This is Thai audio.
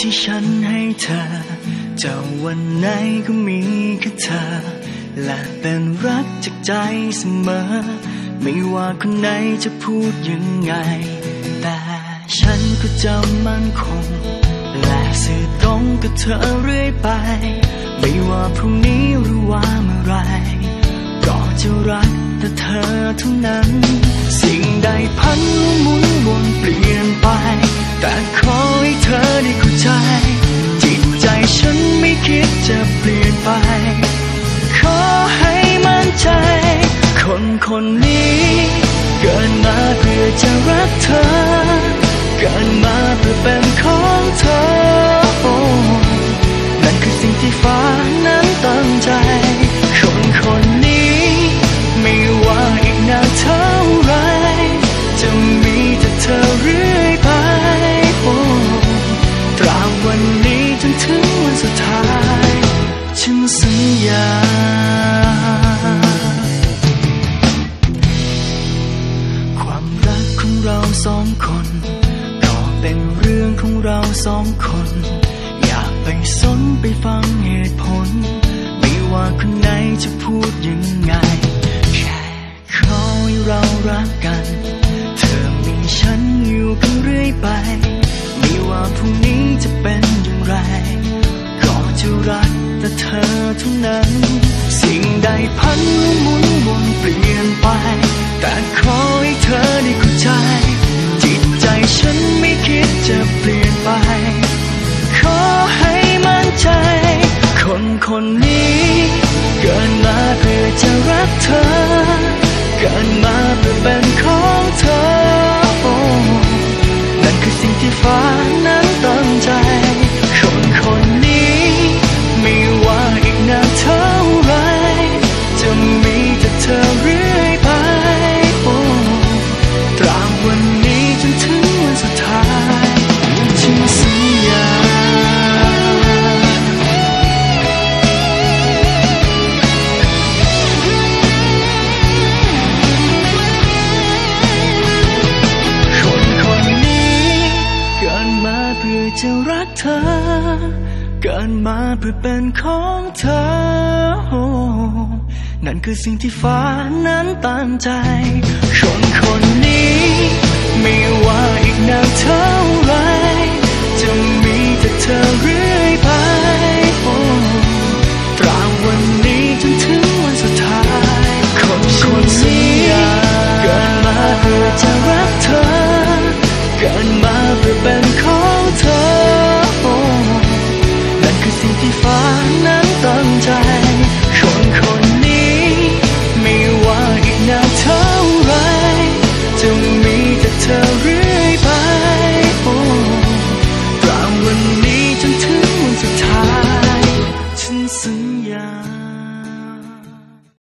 ที่ฉันให้เธอจะวันไหนก็มีแค่เธอ และเป็นรักจากใจเสมอ ไม่ว่าคนไหนจะพูดยังไง แต่ฉันก็จะมั่นคง และสื่อตรงกับเธอเรื่อยไป ไม่ว่าพรุ่งนี้หรือว่าเมื่อไรก็จะรักแต่เธอเท่านั้น สิ่งใดพันหมุนวนเปลี่ยนไป แต่ขอ เธอได้เข้าใจ จิตใจฉันไม่คิดจะเปลี่ยนไป ขอให้มั่นใจ คนคนนี้เกิน วันนี้จนถึงวันสุดท้าย ฉันสัญญา ความรักของเราสองคนก็เป็นเรื่องของเราสองคน อยากไปสนไปฟังเหตุผล ท่านั้น สิ่งใดพันหมุนวนเปลี่ยนไป แต่ขอให้เธอได้เข้าใจ จิตใจฉันไม่คิดจะเปลี่ยนไป ขอให้มั่นใจ คนคนนี้ เกิดมาเพื่อจะรักเธอ เกิดมาเพื่อเป็นของเธอโอ้นั่นคือสิ่งที่ฟ้านั้นตั้ อ เกิดมาเพื่อเป็นของเธอ นั่นคือสิ่งที่ฟ้านั้นตั้งใจ คนคนนี้